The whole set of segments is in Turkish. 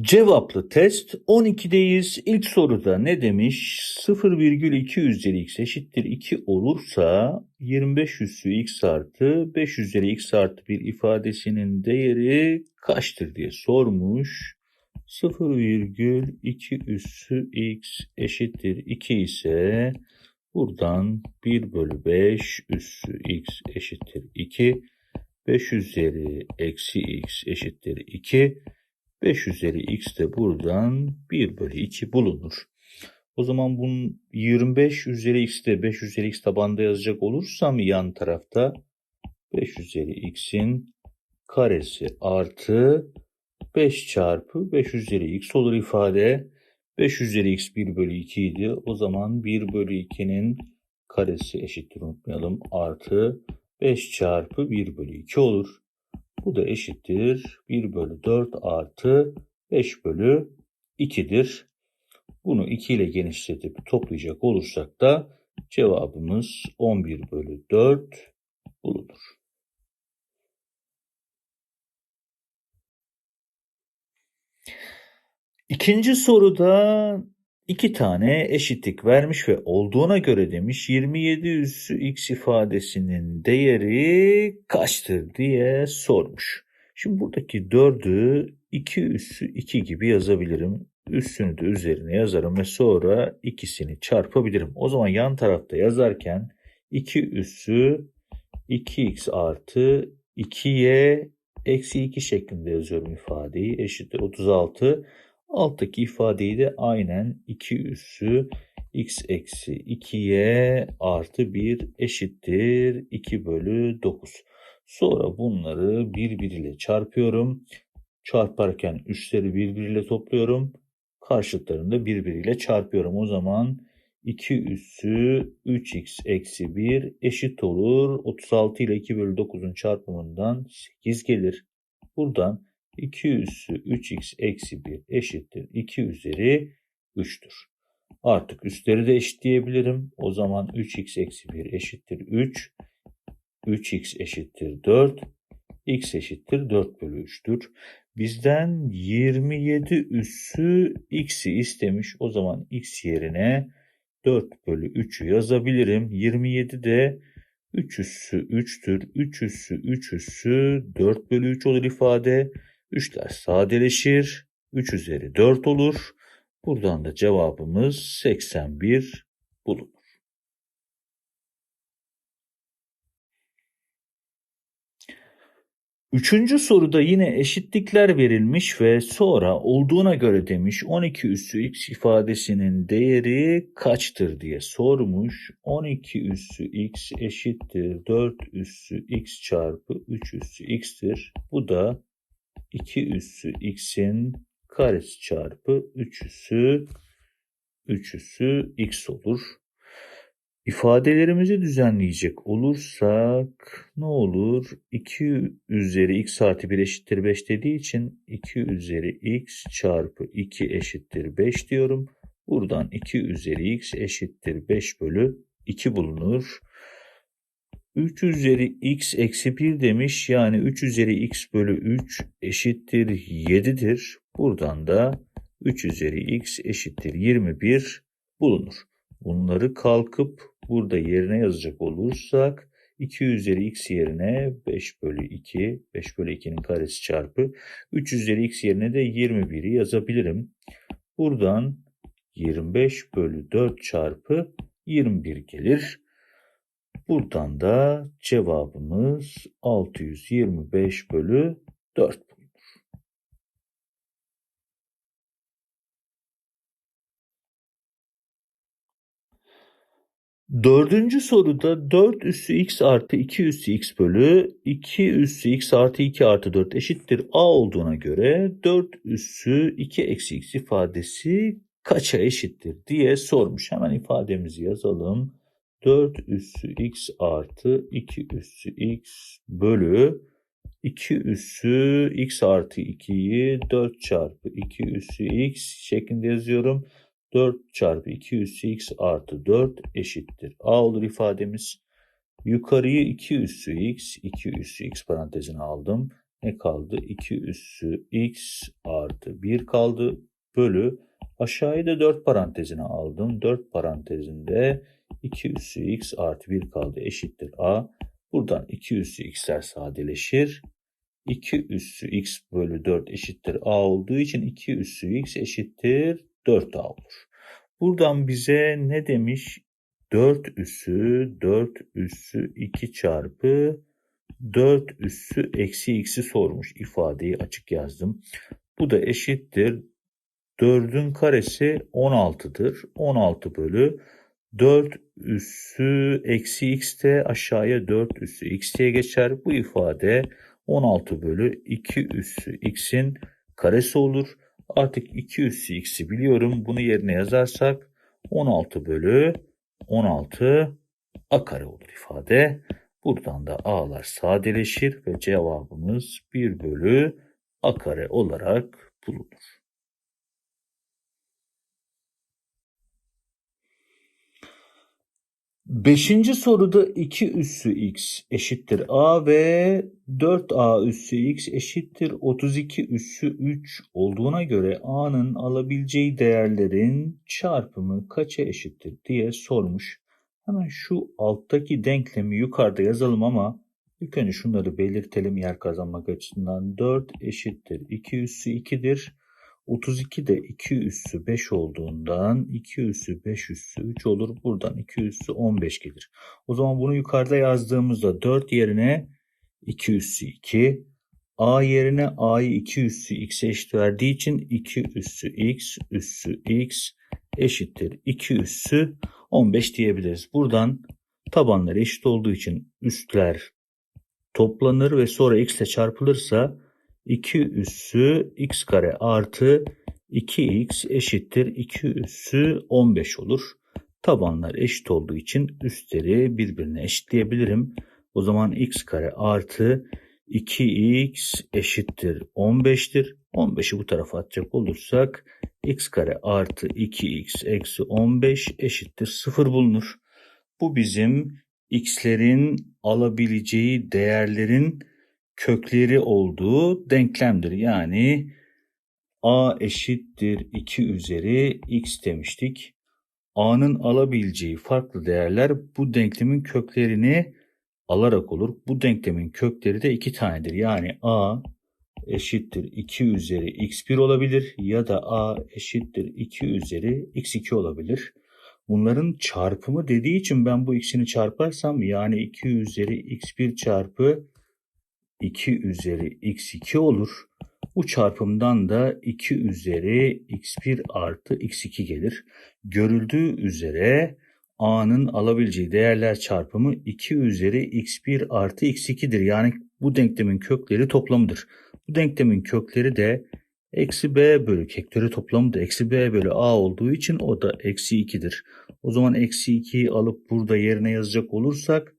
Cevaplı test 12'deyiz. İlk soruda ne demiş? 0,2 üzeri x eşittir 2 olursa 25 üssü x artı 5 üzeri x artı 1 ifadesinin değeri kaçtır diye sormuş. 0,2 üssü x eşittir 2 ise buradan 1 bölü 5 üssü x eşittir 2. 5 üzeri eksi x eşittir 2. 5 üzeri x de buradan 1 bölü 2 bulunur. O zaman bunun 25 üzeri x de 5 üzeri x tabanda yazacak olursam yan tarafta 5 üzeri x'in karesi artı 5 çarpı 5 üzeri x olur ifade. 5 üzeri x 1 bölü 2 idi. O zaman 1 bölü 2'nin karesi eşittir unutmayalım. Artı 5 çarpı 1 bölü 2 olur. Bu da eşittir 1 bölü 4 artı 5 bölü 2'dir. Bunu 2 ile genişletip toplayacak olursak da cevabımız 11 bölü 4 bulunur. İkinci soruda iki tane eşitlik vermiş ve olduğuna göre demiş 27 üssü x ifadesinin değeri kaçtır diye sormuş. Şimdi buradaki 4'ü 2 üssü 2 gibi yazabilirim. Üssünü de üzerine yazarım ve sonra ikisini çarpabilirim. O zaman yan tarafta yazarken 2 üssü 2x artı 2y eksi 2 şeklinde yazıyorum ifadeyi. Eşittir 36. Alttaki ifadeyi de aynen 2 üssü x eksi 2y artı 1 eşittir 2 bölü 9. Sonra bunları birbiriyle çarpıyorum. Çarparken üstleri birbiriyle topluyorum. Karşıtlarını da birbiriyle çarpıyorum. O zaman 2 üssü 3x eksi 1 eşit olur. 36 ile 2 bölü 9'un çarpımından 8 gelir. Buradan 2 üssü 3x eksi 1 eşittir 2 üzeri 3'tür. Artık üstleri de eşitleyebilirim. O zaman 3x eksi 1 eşittir 3. 3x eşittir 4. x eşittir 4 bölü 3'tür. Bizden 27 üssü x'i istemiş. O zaman x yerine 4 bölü 3'ü yazabilirim. 27 de 3 üssü 3'tür. 3 üssü 3 üssü 4 bölü 3 olur ifade. 3'ler sadeleşir. 3 üzeri 4 olur. Buradan da cevabımız 81 bulunur. Üçüncü soruda yine eşitlikler verilmiş ve sonra olduğuna göre demiş 12 üssü x ifadesinin değeri kaçtır diye sormuş. 12 üssü x eşittir 4 üssü x çarpı 3 üssü x'tir. Bu da 2 üssü x'in karesi çarpı 3 üssü 3 üssü x olur. İfadelerimizi düzenleyecek olursak ne olur? 2 üzeri x artı 1 eşittir 5 dediği için 2 üzeri x çarpı 2 eşittir 5 diyorum. Buradan 2 üzeri x eşittir 5 bölü 2 bulunur. 3 üzeri x eksi 1 demiş. Yani 3 üzeri x bölü 3 eşittir 7'dir. Buradan da 3 üzeri x eşittir 21 bulunur. Bunları kalkıp burada yerine yazacak olursak 2 üzeri x yerine 5 bölü 2, 5 bölü 2'nin karesi çarpı 3 üzeri x yerine de 21'i yazabilirim. Buradan 25 bölü 4 çarpı 21 gelir. Buradan da cevabımız 625 bölü 4 bulunur. Dördüncü soruda 4 üssü x artı 2 üssü x bölü 2 üssü x artı 2 artı 4 eşittir a olduğuna göre 4 üssü 2 eksi x ifadesi kaça eşittir diye sormuş. Hemen ifademizi yazalım. 4 üssü x artı 2 üssü x bölü 2 üssü x artı 2'yi 4 çarpı 2 üssü x şeklinde yazıyorum. 4 çarpı 2 üssü x artı 4 eşittir. A olur ifademiz. Yukarıyı 2 üssü x, 2 üssü x parantezine aldım. ne kaldı? 2 üssü x artı 1 kaldı. Bölü aşağıya da 4 parantezine aldım. 4 parantezinde 2 üssü x artı 1 kaldı eşittir a. Buradan 2 üssü x'ler sadeleşir. 2 üssü x bölü 4 eşittir a olduğu için 2 üssü x eşittir 4a olur. Buradan bize ne demiş? 4 üssü 4 üssü 2 çarpı 4 üssü eksi x'i sormuş ifadeyi açık yazdım. Bu da eşittir 4'ün karesi 16'dır. 16 bölü 4 üssü eksi x de aşağıya 4 üssü x diye geçer. Bu ifade 16 bölü 2 üssü x'in karesi olur. Artık 2 üssü x'i biliyorum. Bunu yerine yazarsak 16 bölü 16 a kare olur ifade. Buradan da a'lar sadeleşir ve cevabımız 1 bölü a kare olarak bulunur. Beşinci soruda 2 üssü x eşittir a ve 4a üssü x eşittir 32 üssü 3 olduğuna göre a'nın alabileceği değerlerin çarpımı kaça eşittir diye sormuş. Hemen şu alttaki denklemi yukarıda yazalım ama ilk önce şunları belirtelim yer kazanmak açısından. 4 eşittir 2 üssü 2'dir. 32 de 2 üssü 5 olduğundan 2 üssü 5 üssü 3 olur. Buradan 2 üssü 15 gelir. O zaman bunu yukarıda yazdığımızda 4 yerine 2 üssü 2. A yerine A'yı 2 üssü x'e eşit verdiği için 2 üssü x üssü x eşittir 2 üssü 15 diyebiliriz. Buradan tabanları eşit olduğu için üstler toplanır ve sonra x ile çarpılırsa 2 üssü x kare artı 2x eşittir 2 üssü 15 olur. Tabanlar eşit olduğu için üstleri birbirine eşitleyebilirim. O zaman x kare artı 2x eşittir 15'tir. 15'i bu tarafa atacak olursak x kare artı 2x eksi 15 eşittir 0 bulunur. Bu bizim x'lerin alabileceği değerlerin kökleri olduğu denklemdir. Yani a eşittir 2 üzeri x demiştik. a'nın alabileceği farklı değerler bu denklemin köklerini alarak olur. Bu denklemin kökleri de iki tanedir. Yani a eşittir 2 üzeri x1 olabilir ya da a eşittir 2 üzeri x2 olabilir. Bunların çarpımı dediği için ben bu ikisini çarparsam yani 2 üzeri x1 çarpı 2 üzeri x2 olur. Bu çarpımdan da 2 üzeri x1 artı x2 gelir. Görüldüğü üzere a'nın alabileceği değerler çarpımı 2 üzeri x1 artı x2'dir. Yani bu denklemin kökleri toplamıdır. Bu denklemin kökleri de eksi b bölü kökleri toplamı da eksi b bölü a olduğu için o da eksi 2'dir. O zaman eksi 2'yi alıp burada yerine yazacak olursak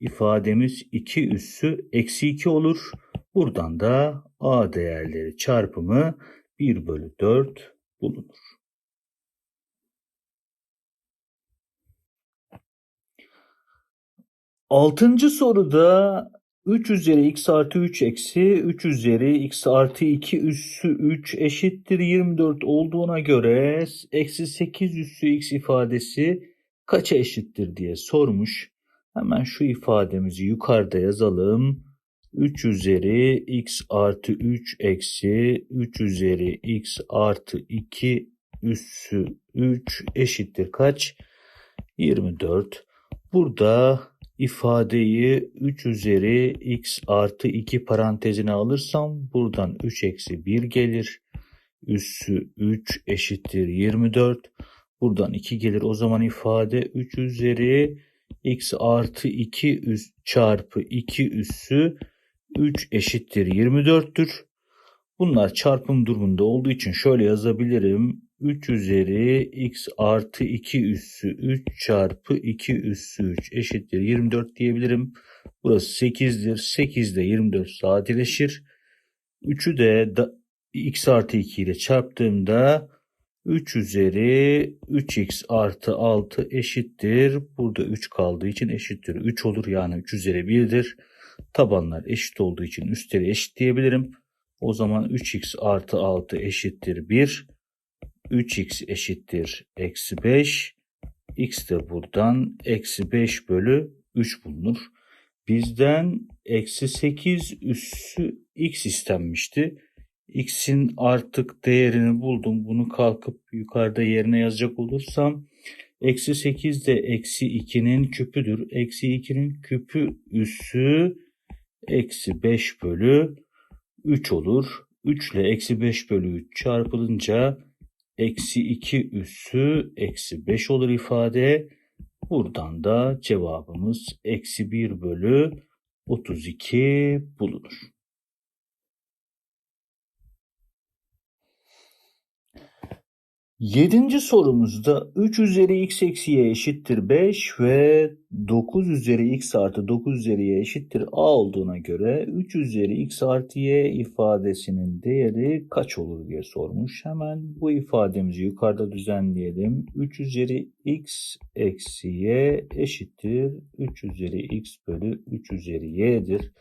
ifademiz 2 üssü eksi 2 olur. Buradan da a değerleri çarpımı 1 bölü 4 bulunur. Altıncı soruda 3 üzeri x artı 3 eksi 3 üzeri x artı 2 üssü 3 eşittir 24 olduğuna göre eksi 8 üssü x ifadesi kaça eşittir diye sormuş. Hemen şu ifademizi yukarıda yazalım. 3 üzeri x artı 3 eksi 3 üzeri x artı 2 üssü 3 eşittir kaç? 24. Burada ifadeyi 3 üzeri x artı 2 parantezine alırsam buradan 3 eksi 1 gelir. Üssü 3 eşittir 24. Buradan 2 gelir. O zaman ifade 3 üzeri x artı 2 üs çarpı 2 üssü 3 eşittir 24'tür. Bunlar çarpım durumunda olduğu için şöyle yazabilirim. 3 üzeri x artı 2 üssü 3 çarpı 2 üssü 3 eşittir 24 diyebilirim. Burası 8'dir. 8 de 24 sadeleşir. 3'ü de da, x artı 2 ile çarptığımda 3 üzeri 3x artı 6 eşittir. Burada 3 kaldığı için eşittir 3 olur. Yani 3 üzeri 1'dir. Tabanlar eşit olduğu için üstleri eşit diyebilirim. O zaman 3x artı 6 eşittir 1. 3x eşittir eksi 5. x de buradan eksi 5 bölü 3 bulunur. Bizden eksi 8 üssü x istenmişti. X'in artık değerini buldum. Bunu kalkıp yukarıda yerine yazacak olursam eksi 8 de eksi 2'nin küpüdür. Eksi 2'nin küpü üssü eksi 5 bölü 3 olur. 3 ile eksi 5 bölü 3 çarpılınca eksi 2 üssü eksi 5 olur ifade. Buradan da cevabımız eksi 1 bölü 32 bulunur. Yedinci sorumuzda 3 üzeri x eksi y eşittir 5 ve 9 üzeri x artı 9 üzeri y eşittir a olduğuna göre 3 üzeri x artı y ifadesinin değeri kaç olur diye sormuş. Hemen bu ifademizi yukarıda düzenleyelim. 3 üzeri x eksi y eşittir 3 üzeri x bölü 3 üzeri y'dir.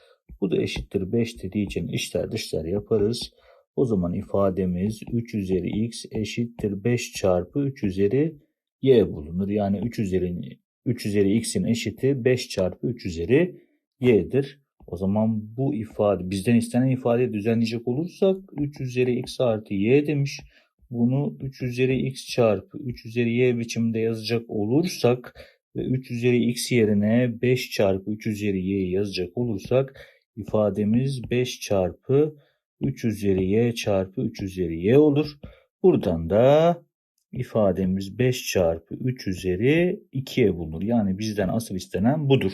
Bu da eşittir 5 dediği için içler dışlar yaparız. O zaman ifademiz 3 üzeri x eşittir 5 çarpı 3 üzeri y bulunur. Yani 3 üzeri 3 üzeri x'in eşiti 5 çarpı 3 üzeri y'dir. O zaman bu ifade bizden istenen ifadeyi düzenleyecek olursak 3 üzeri x artı y demiş. Bunu 3 üzeri x çarpı 3 üzeri y biçiminde yazacak olursak ve 3 üzeri x yerine 5 çarpı 3 üzeri y yazacak olursak ifademiz 5 çarpı 3 üzeri y çarpı 3 üzeri y olur. Buradan da ifademiz 5 çarpı 3 üzeri 2'ye bulunur. Yani bizden asıl istenen budur.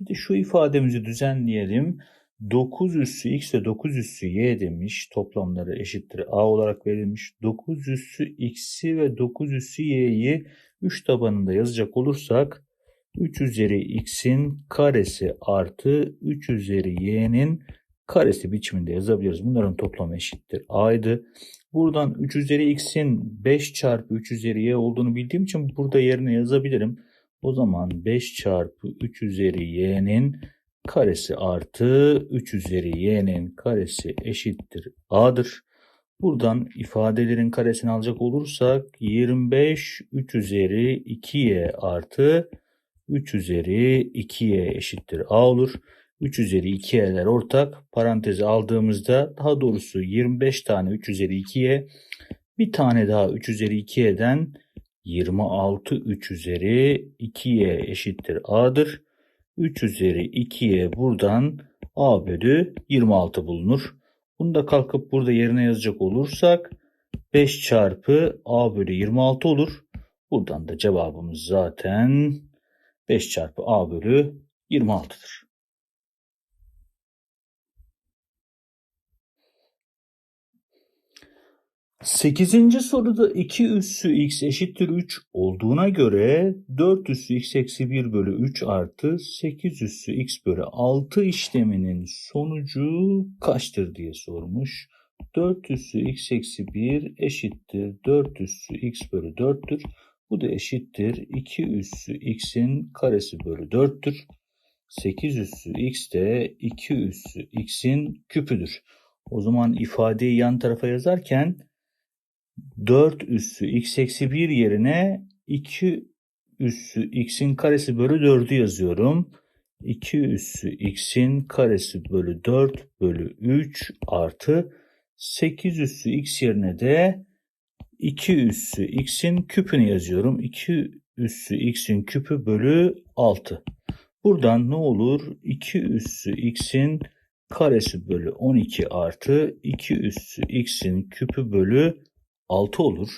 Bir de şu ifademizi düzenleyelim. 9 üssü x ve 9 üssü y demiş. Toplamları eşittir a olarak verilmiş. 9 üssü x'i ve 9 üssü y'yi 3 tabanında yazacak olursak 3 üzeri x'in karesi artı 3 üzeri y'nin karesi biçiminde yazabiliriz. Bunların toplamı eşittir a'ydı. Buradan 3 üzeri x'in 5 çarpı 3 üzeri y olduğunu bildiğim için burada yerine yazabilirim. O zaman 5 çarpı 3 üzeri y'nin karesi artı 3 üzeri y'nin karesi eşittir a'dır. Buradan ifadelerin karesini alacak olursak 25 3 üzeri 2y artı 3 üzeri 2y eşittir a olur. 3 üzeri 2y'ler ortak. Parantezi aldığımızda daha doğrusu 25 tane 3 üzeri 2y bir tane daha 3 üzeri 2y'den 26 3 üzeri 2y eşittir a'dır. 3 üzeri 2y buradan a bölü 26 bulunur. Bunu da kalkıp burada yerine yazacak olursak 5 çarpı a bölü 26 olur. Buradan da cevabımız zaten 5 çarpı a bölü 26'dır. Sekizinci soruda 2 üssü x eşittir 3 olduğuna göre 4 üssü x eksi 1 bölü 3 artı 8 üssü x bölü 6 işleminin sonucu kaçtır diye sormuş. 4 üssü x eksi 1 eşittir 4 üssü x bölü 4'tür. Bu da eşittir 2 üssü x'in karesi bölü 4'tür. 8 üssü x de 2 üssü x'in küpüdür. O zaman ifadeyi yan tarafa yazarken 4 üssü x eksi 1 yerine 2 üssü x'in karesi bölü 4'ü yazıyorum. 2 üssü x'in karesi bölü 4 bölü 3 artı 8 üssü x yerine de 2 üssü x'in küpünü yazıyorum. 2 üssü x'in küpü bölü 6. Buradan ne olur? 2 üssü x'in karesi bölü 12 artı 2 üssü x'in küpü bölü 6 olur.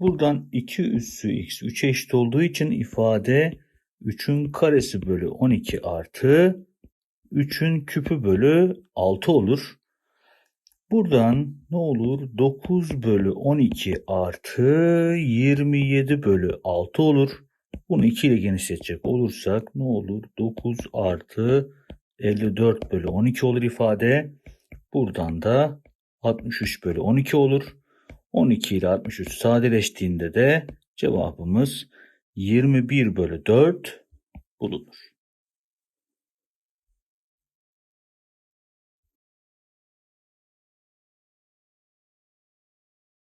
Buradan 2 üssü x 3'e eşit olduğu için ifade 3'ün karesi bölü 12 artı 3'ün küpü bölü 6 olur. Buradan ne olur? 9 bölü 12 artı 27 bölü 6 olur. Bunu 2 ile genişletecek olursak ne olur? 9 artı 54 bölü 12 olur ifade. Buradan da 63 bölü 12 olur. 12 ile 63 sadeleştiğinde de cevabımız 21 bölü 4 bulunur.